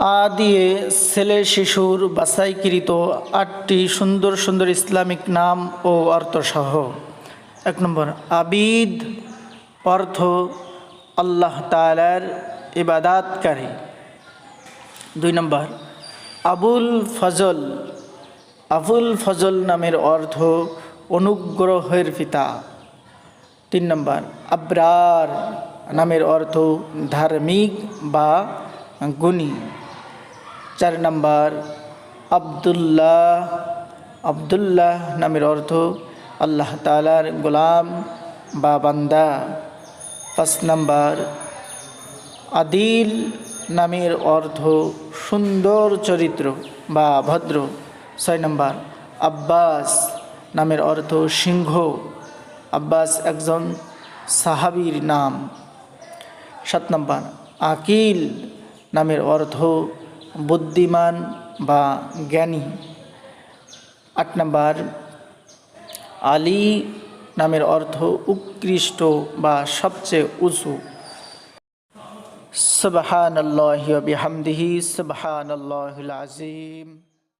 আ দিয়ে ছেলে শিশুর বাছাইকৃত আটটি সুন্দর সুন্দর ইসলামিক নাম ও অর্থসহ। এক নম্বর, আবিদ অর্থ আল্লাহ তালার ইবাদাতকারী। দুই নম্বর, আবুল ফজল আবুল ফজল নামের অর্থ অনুগ্রহের পিতা। তিন নম্বর, আবরার নামের অর্থ ধার্মিক বা গুণী। চার নম্বর, আবদুল্লাহ আবদুল্লাহ নামের অর্থ আল্লাহ তালার গোলাম বা বান্দা। পাঁচ নম্বর, আদিল নামের অর্থ সুন্দর চরিত্র বা ভদ্র। ছয় নম্বর, আব্বাস নামের অর্থ সিংহ। আব্বাস একজন সাহাবীর নাম। সাত নম্বর, আকিল নামের অর্থ বুদ্ধিমান বা জ্ঞানী। আট নম্বর, আলী নামের অর্থ উৎকৃষ্ট বা সবচেয়ে উঁচু। সুবহান আল্লাহ বিহামদিহি সুবহান আল্লাহুল আজিম